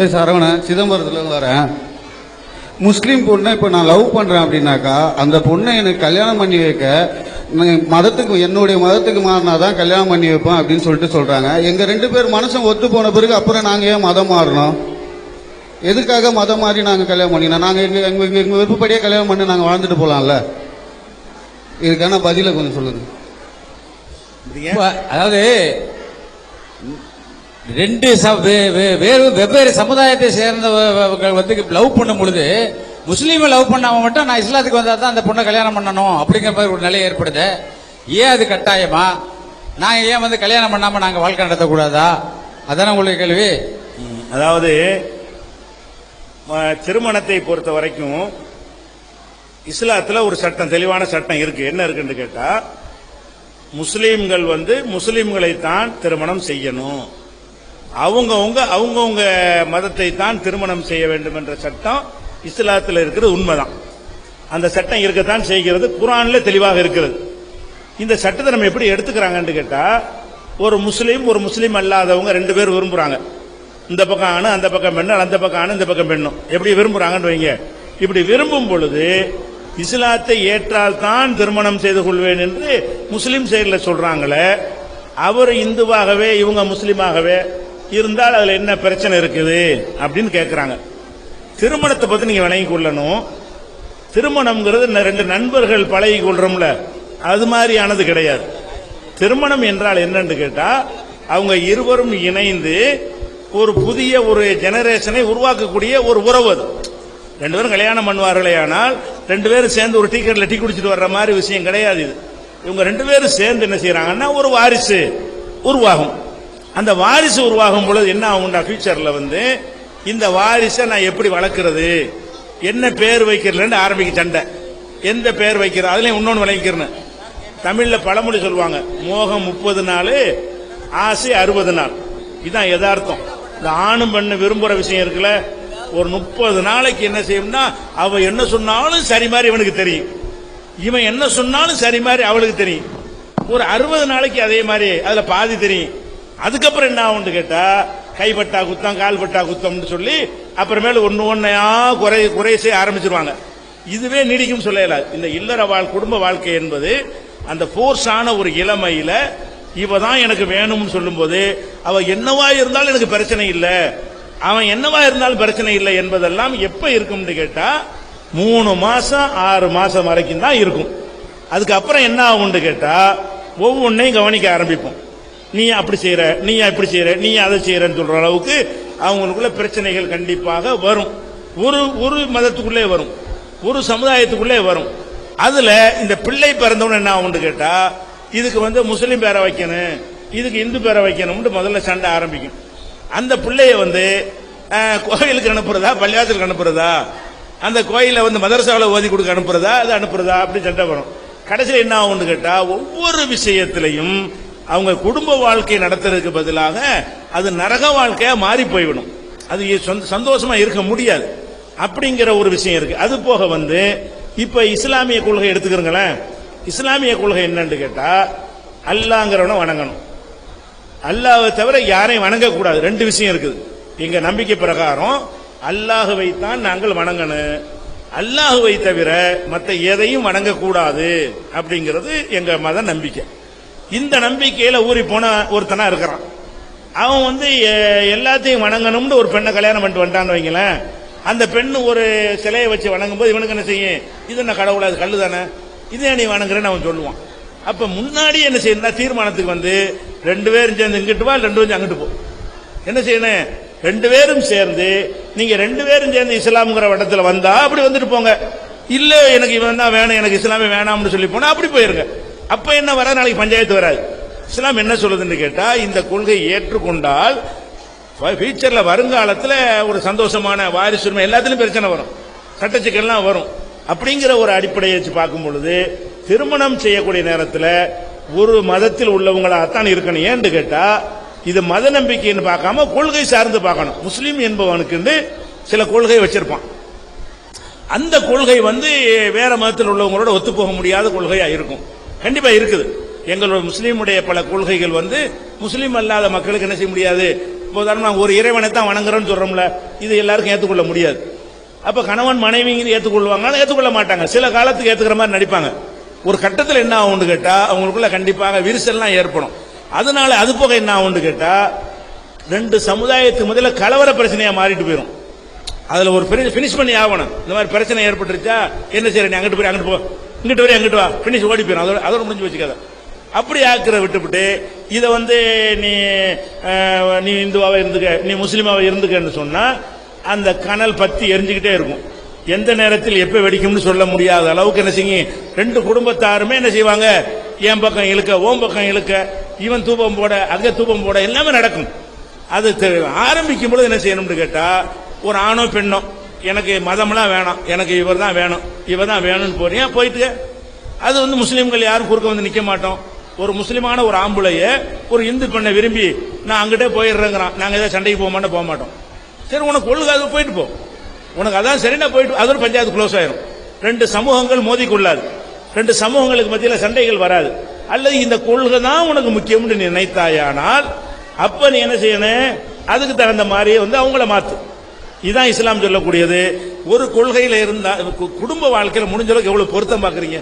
பேர் சரவணன் சிதம்பரத்துலேருந்து வரேன். முஸ்லீம் பொண்ணை இப்போ நான் லவ் பண்ணுறேன் அப்படின்னாக்கா அந்த பொண்ணை எனக்கு கல்யாணம் பண்ணி வைக்க மதத்துக்கு என்னுடைய மதத்துக்கு மாறினா தான் கல்யாணம் பண்ணி வைப்பேன் அப்படின்னு சொல்லிட்டு சொல்கிறாங்க எங்கள் ரெண்டு பேர் மனசும் ஒத்து போன பிறகு அப்புறம் நாங்கள் ஏன் மதம் மாறணும்? எதுக்காக மதம் மாறி நாங்கள் கல்யாணம் பண்ணினோம் நாங்கள் எங்கள் எங்கள் எங்கள் எங்கள் விருப்பப்படியே கல்யாணம் பண்ணி நாங்கள் வாழ்ந்துட்டு போகலாம்ல இதுக்கான பதிலை கொஞ்சம் சொல்லுங்கள் அதாவது ரெண்டு வே- வே- வேறு வெவ்வேறு சமுதாயத்தை சேர்ந்தவர்கள் வந்து லவ் பண்ணும் பொழுது முஸ்லீமை லவ் பண்ணாம மட்டும் நான் இஸ்லாத்துக்கு வந்தா தான் அந்த பொண்ணை கல்யாணம் பண்ணணும் அப்படிங்கிற மாதிரி ஒரு நிலை ஏற்படுது. ஏன் அது கட்டாயமா? நாங்கள் ஏன் வந்து கல்யாணம் பண்ணாம நாங்கள் வாழ்க்கை நடத்தக்கூடாதா? அதான உங்களுக்கு கேள்வி. அதாவது திருமணத்தை பொறுத்த வரைக்கும் இஸ்லாத்தில் ஒரு சட்டம் தெளிவான சட்டம் இருக்கு. என்ன இருக்குன்னு கேட்டா முஸ்லீம்கள் வந்து முஸ்லீம்களை தான் திருமணம் செய்யணும். அவங்கவுங்க அவங்கவுங்க மதத்தை தான் திருமணம் செய்ய வேண்டும் என்ற சட்டம் இஸ்லாத்தில் இருக்கிறது உண்மைதான். அந்த சட்டம் இருக்கத்தான் செய்கிறது குரான்ல தெளிவாக இருக்கிறது. இந்த சட்டத்தை நம்ம எப்படி எடுத்துக்கிறாங்கன்னு கேட்டால் ஒரு முஸ்லீம் ஒரு முஸ்லீம் அல்லாதவங்க ரெண்டு பேர் விரும்புகிறாங்க இந்த பக்கம் ஆணும் அந்த பக்கம் பெண்ணும் அந்த பக்கம் ஆணும் இந்த பக்கம் பெண்ணும். எப்படி விரும்புகிறாங்கன்னு வைங்க. இப்படி விரும்பும் பொழுது இஸ்லாத்தை ஏற்றால் தான் திருமணம் செய்து கொள்வேன் என்று முஸ்லீம் சைடில் சொல்கிறாங்களே அவர் இந்துவாகவே இவங்க முஸ்லீமாகவே இருந்தால் அதுல என்ன பிரச்சனை இருக்குது அப்படின்னு கேட்குறாங்க திருமணத்தை பத்தி நீங்க விளங்கி கொள்ளணும். திருமணம்ங்கிறது ந- ரெண்டு நண்பர்கள் பழகி கொள்றோம்ல அது மாதிரியானது கிடையாது. திருமணம் என்றால் என்னன்னு கேட்டா அவங்க இருவரும் இணைந்து ஒரு புதிய ஒரு ஜெனரேஷனை உருவாக்கக்கூடிய ஒரு உறவு அது. ரெண்டு பேரும் கல்யாணம் பண்ணுவார்களே ஆனால் ரெண்டு பேரும் சேர்ந்து ஒரு டீ கடையில் டீ குடிச்சிட்டு வர்ற மாதிரி விஷயம் கிடையாது இது. இவங்க ரெண்டு பேரும் சேர்ந்து என்ன செய்யறாங்கன்னா ஒரு வாரிசு உருவாகும். அந்த வாரிசு உருவாகும் பொழுது என்ன ஆகும்டா ஃபியூச்சர்ல வந்து இந்த வாரிசை நான் எப்படி வளர்க்கறது? என்ன பேர் வைக்கிறதுன்னு ஆரம்பிக்க சண்டை. எந்த பேர் வைக்கிற அதுலேயும் இன்னொன்று விளைவிக்கிறேன்னு தமிழ்ல பழமொழி சொல்லுவாங்க மோகம் முப்பது நாள் ஆசை அறுபது நாள். இதுதான் யதார்த்தம். இந்த ஆணும் பெண்ணு விரும்புகிற விஷயம் இருக்குல்ல ஒரு முப்பது நாளைக்கு என்ன செய்யும்னா அவ என்ன சொன்னாலும் சரி மாதிரி இவனுக்கு தெரியும். இவன் என்ன சொன்னாலும் சரி மாதிரி அவளுக்கு தெரியும். ஒரு அறுபது நாளைக்கு அதே மாதிரி அதுல பாதி தெரியும். அதுக்கப்புறம் என்ன ஆகும்னு கேட்டா கைப்பட்டா குத்தம் கால் பட்டா குத்தம்னு சொல்லி அப்புறமேல ஒன்னு ஒன்னையா குறை குறை செய்ய ஆரம்பிச்சிருவாங்க. இதுவே நீடிக்கும் சொல்லல. இந்த இல்லற வாழ் குடும்ப வாழ்க்கை என்பது அந்த ஃபோர்ஸான ஒரு இளமையில இவ தான் எனக்கு வேணும்னு சொல்லும்போது அவ என்னவா இருந்தாலும் எனக்கு பிரச்சனை இல்லை. அவன் என்னவா இருந்தாலும் பிரச்சனை இல்லை என்பதெல்லாம் எப்ப இருக்கும்னு கேட்டா மூணு மாசம் ஆறு மாசம் வரைக்கும் தான் இருக்கும். அதுக்கப்புறம் என்ன ஆகும்னு கேட்டா ஒவ்வொன்றையும் கவனிக்க ஆரம்பிப்போம். நீ அப்படி செய்யற நீ இப்படி செய்யற நீ அதை செய்யறன்னு சொல்ற அளவுக்கு அவங்களுக்குள்ள பிரச்சனைகள் கண்டிப்பாக வரும். ஒரு ஒரு மதத்துக்குள்ளே வரும். ஒரு சமுதாயத்துக்குள்ளே வரும். அதுல இந்த பிள்ளை பிறந்தவன என்ன ஆகும்னு கேட்டா இதுக்கு வந்து முஸ்லீம் பேரை வைக்கணும் இதுக்கு இந்து பேரை வைக்கணும்னு முதல்ல சண்டை ஆரம்பிக்கும். அந்த பிள்ளைய வந்து கோயிலுக்கு அனுப்புறதா பள்ளியாசலுக்கு அனுப்புறதா அந்த கோயில வந்து மதரசாவில் ஓதி கொடுக்க அனுப்புறதா அது அனுப்புறதா அப்படி சண்டை வரும். கடைசியில் என்ன ஆகும்னு கேட்டா ஒவ்வொரு விஷயத்திலையும் அவங்க குடும்ப வாழ்க்கை நடத்துறதுக்கு பதிலாக அது நரக வாழ்க்கையா மாறி போய்விடும். அது சந்தோஷமா இருக்க முடியாது. அப்படிங்கிற ஒரு விஷயம் இருக்கு. அது போக வந்து இப்ப இஸ்லாமிய கொள்கை எடுத்துக்கிறீங்களேன். இஸ்லாமிய கொள்கை என்னன்னு கேட்டா அல்லாங்கிறவனை வணங்கணும். அல்லாவை தவிர யாரையும் வணங்கக்கூடாது. ரெண்டு விஷயம் இருக்குது. எங்க நம்பிக்கை பிரகாரம் அல்லாஹுவை தான் நாங்கள் வணங்கணும். அல்லாஹுவை தவிர மற்ற எதையும் வணங்கக்கூடாது அப்படிங்கிறது எங்க மத நம்பிக்கை. இந்த நம்பிக்கையில ஊறி போன ஒருத்தனா இருக்கிறான். அவன் வந்து எல்லாத்தையும் வணங்கணும்னு ஒரு பெண்ணை கல்யாணம் பண்ணிட்டு வந்துட்டான்னு வைங்களேன். அந்த பெண்ணு ஒரு சிலையை வச்சு வணங்கும் போது இவனுக்கு என்ன செய்யும்? இது என்ன கடவுள் அது கல்லு தானே இதே நீ வணங்குறேன்னு அவன் சொல்லுவான். அப்ப முன்னாடி என்ன செய்யணும் தீர்மானத்துக்கு வந்து ரெண்டு பேரும் சேர்ந்து இங்கிட்டு வா ரெண்டு பேரும் அங்கிட்டு போ. என்ன செய்யணும்? ரெண்டு பேரும் சேர்ந்து நீங்க ரெண்டு பேரும் சேர்ந்து இஸ்லாம்ங்கிற இடத்துல வந்தா அப்படி வந்துட்டு போங்க. இல்ல எனக்கு இவன் தான் வேணும் எனக்கு இஸ்லாமே வேணாம்னு சொல்லி போனா அப்படி போயிருங்க. அப்ப என்ன வர? நாளைக்கு பஞ்சாயத்து வராது. இஸ்லாம் என்ன சொல்லுதுன்னு கேட்டா இந்த கொள்கை ஏற்றுக்கொண்டால் ஃபியூச்சர்ல வருங்காலத்தில் ஒரு சந்தோஷமான வாரிசுரிமை எல்லாத்துலயும் பிரச்சனை வரும். சட்டச்சிக்கல்லாம் வரும். அப்படிங்கிற ஒரு அடிப்படையை வச்சு பார்க்கும் பொழுது திருமணம் செய்யக்கூடிய நேரத்தில் ஒரு மதத்தில் உள்ளவங்களாகத்தான் இருக்கணும். ஏன்னு கேட்டா இது மத நம்பிக்கைன்னு பார்க்காம கொள்கை சார்ந்து பார்க்கணும். முஸ்லீம் என்பவனுக்கு சில கொள்கை வச்சிருப்பான். அந்த கொள்கை வந்து வேற மதத்தில் உள்ளவங்களோட ஒத்து போக முடியாத கொள்கையா இருக்கும். கண்டிப்பா இருக்குது. எங்களோட முஸ்லீமுடைய பல கொள்கைகள் வந்து முஸ்லீம் அல்லாத மக்களுக்கு என்ன செய்ய முடியாது? உதாரணம் ஒரு இறைவனை தான் வணங்குறோம்னு சொல்றோம்ல இது எல்லாருக்கும் ஏற்றுக்கொள்ள முடியாது. அப்ப கணவன் மனைவி ஏற்றுக்கொள்வாங்க ஏற்றுக்கொள்ள மாட்டாங்க. சில காலத்துக்கு ஏத்துக்கிற மாதிரி நடிப்பாங்க. ஒரு கட்டத்தில் என்ன ஆகும்னு கேட்டா அவங்களுக்குள்ள கண்டிப்பாக விரிசல்லாம் ஏற்படும். அதனால அது போக என்ன ஆகும்னு கேட்டா ரெண்டு சமுதாயத்துக்கு முதல்ல கலவர பிரச்சனையா மாறிட்டு போயிடும் அதுல ஒரு பினிஷ் பண்ணி ஆகணும். இந்த மாதிரி பிரச்சனை ஏற்பட்டுருச்சா என்ன செய்யற நீ அங்கிட்டு போய் அங்கிட்டு போ. இங்கிட்டு வரையும் அங்கிட்டு வா. பினிஷ் ஓடி போயிடும் அதோட அதோட முடிஞ்சு வச்சுக்காத அப்படி ஆக்கிற விட்டுவிட்டு இதை வந்து நீ நீ இந்துவாக இருந்துக்க நீ முஸ்லீமாவை இருந்துக்கன்னு சொன்னால் அந்த கனல் பற்றி எரிஞ்சுக்கிட்டே இருக்கும். எந்த நேரத்தில் எப்போ வெடிக்கும்னு சொல்ல முடியாத அளவுக்கு என்ன செய்யும்? ரெண்டு குடும்பத்தாருமே என்ன செய்வாங்க? என் பக்கம் இழுக்க ஓம் பக்கம் இழுக்க இவன் தூபம் போட அங்கே தூபம் போட எல்லாமே நடக்கும். அது தெ- ஆரம்பிக்கும் பொழுது என்ன செய்யணும்னு கேட்டால் ஒரு ஆணோ பெண்ணோ எனக்கு மதம்லாம் வேணாம். எனக்கு இவர் தான் வேணும். இவர் தான் வேணும்னு போறீங்க. போயிட்டு? அது வந்து முஸ்லீம்கள் யாரும் குறுக்க வந்து நிக்க மாட்டோம். ஒரு முஸ்லீமான ஒரு ஆம்புளைய ஒரு இந்து பெண்ணை விரும்பி நான் அங்கிட்டே போயிடுறேங்கிறான். நாங்க ஏதாவது சண்டைக்கு போக மாட்டோம் போக மாட்டோம். சரி உனக்கு ஒழுங்கு அது போயிட்டு போ. உனக்கு அதான் சரினா போயிட்டு அதோட பஞ்சாயத்து க்ளோஸ் ஆயிரும். ரெண்டு சமூகங்கள் மோதிக்கொள்ளாது ரெண்டு சமூகங்களுக்கு மத்தியில் சண்டைகள் வராது. அல்லது இந்த கொள்கை தான் உனக்கு முக்கியம்னு நினைத்தாயானால் அப்ப நீ என்ன செய்யணும்? அதுக்கு தகுந்த மாதிரி வந்து அவங்கள மாற்று இதுதான் இஸ்லாம் சொல்லக்கூடியது. ஒரு கொள்கையில இருந்தா கு- குடும்ப வாழ்க்கையில முடிஞ்சளவுக்கு எவ்வளோ எவ்வளவு பொருத்தம் பாக்குறீங்க?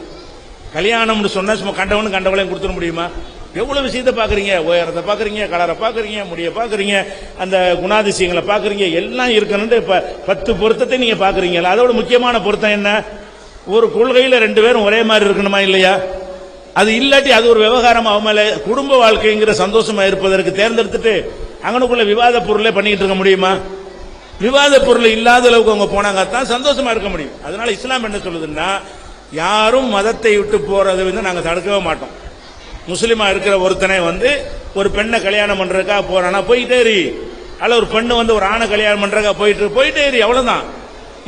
கல்யாணம்னு சொன்னா சும்மா கண்டவனும் கண்டவளையும் கொடுத்துட முடியுமா? எவ்வளவு விஷயத்தை பாக்குறீங்க? உயரத்தை பாக்குறீங்க கலரை பாக்குறீங்க முடிய பாக்குறீங்க அந்த குணாதிசயங்களை பாக்குறீங்க எல்லாம் இருக்கணும்னு இப்ப பத்து பொருத்தத்தை நீங்க பாக்குறீங்களா அதோட முக்கியமான பொருத்தம் என்ன? ஒரு கொள்கையில ரெண்டு பேரும் ஒரே மாதிரி இருக்கணுமா இல்லையா? அது இல்லாட்டி அது ஒரு விவகாரம் அவன் குடும்ப வாழ்க்கைங்கிற சந்தோஷமா இருப்பதற்கு தேர்ந்தெடுத்துட்டு அங்கனுக்குள்ள விவாத பொருளே பண்ணிக்கிட்டு இருக்க முடியுமா? விவாத பொருள் இல்லாத அளவுக்கு அவங்க போனாங்க தான் சந்தோஷமா இருக்க முடியும். அதனால இஸ்லாம் என்ன சொல்லுதுன்னா யாரும் மதத்தை விட்டு போறது வந்து நாங்கள் தடுக்கவே மாட்டோம். முஸ்லீமா இருக்கிற ஒருத்தனை வந்து ஒரு பெண்ணை கல்யாணம் பண்றதுக்கா போறானா போயிட்டே இரு. அல்ல ஒரு பெண்ணு வந்து ஒரு ஆணை கல்யாணம் பண்றதுக்காக போயிட்டு போயிட்டே இரு அவ்வளவுதான்.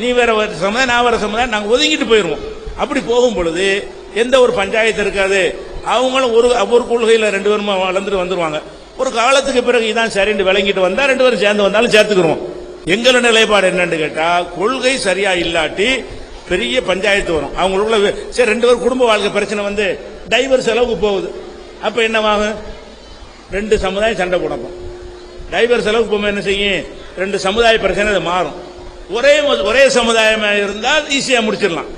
நீ வேற ஒரு சமுதாயம் நான் வேற சமுதாயம் நாங்கள் ஒதுங்கிட்டு போயிருவோம். அப்படி போகும் பொழுது எந்த ஒரு பஞ்சாயத்து இருக்காது. அவங்களும் ஒரு ஒரு கொள்கையில் ரெண்டு பேரும் வளர்ந்துட்டு வந்துருவாங்க. ஒரு காலத்துக்கு பிறகு இதான் சரின்னு விளங்கிட்டு வந்தா ரெண்டு பேரும் சேர்ந்து வந்தாலும் சேர்த்துக்கிறோம் எங்களோட நிலைப்பாடு என்னன்னு கேட்டா கொள்கை சரியா இல்லாட்டி பெரிய பஞ்சாயத்து வரும். அவங்களுக்குள்ள சரி ரெண்டு பேரும் குடும்ப வாழ்க்கை பிரச்சனை வந்து டைவர்ஸ் அளவுக்கு போகுது. அப்ப என்னவாகும்? ரெண்டு சமுதாயம் சண்டை போடப்போம் டைவர்ஸ் அளவுக்கு போகும்போது என்ன செய்யும்? ரெண்டு சமுதாய பிரச்சனை அது மாறும். ஒரே ஒரே சமுதாயமா இருந்தால் ஈஸியா முடிச்சிடலாம்.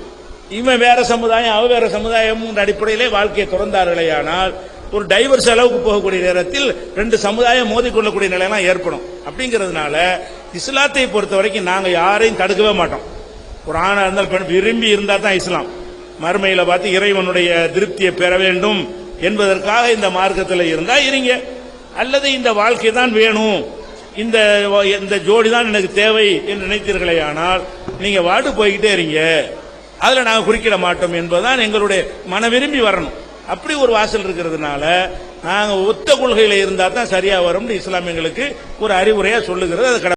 இவன் வேற சமுதாயம் அவ வேற சமுதாயம் அடிப்படையிலே வாழ்க்கையை திறந்தார்களேயானால் ஒரு டைவர்ஸ் அளவுக்கு போகக்கூடிய நேரத்தில் ரெண்டு சமுதாயம் மோதிக்கொள்ளக்கூடிய நிலையெல்லாம் ஏற்படும். அப்படிங்கிறதுனால இஸ்லாத்தை பொறுத்த வரைக்கும் நாங்கள் யாரையும் தடுக்கவே மாட்டோம். ஒரு ஆணாக இருந்தால் பெண் விரும்பி இருந்தால் தான் இஸ்லாம். மறுமையில் பார்த்து இறைவனுடைய திருப்தியை பெற வேண்டும் என்பதற்காக இந்த மார்க்கத்தில் இருந்தால் இருங்க. அல்லது இந்த வாழ்க்கை தான் வேணும். இந்த இந்த ஜோடி தான் எனக்கு தேவை என்று நினைத்தீர்களே ஆனால் நீங்கள் வாட்டு போய்கிட்டே இருங்க. அதில் நாங்கள் குறிக்கிட மாட்டோம் என்பதுதான் எங்களுடைய மன விரும்பி வரணும். அப்படி ஒரு வாசல் இருக்கிறதுனால நாங்க ஒத்த கொள்கையில் இருந்தா தான் சரியா வரும்னு இஸ்லாமியங்களுக்கு ஒரு அறிவுரையா சொல்லுகிறது. அது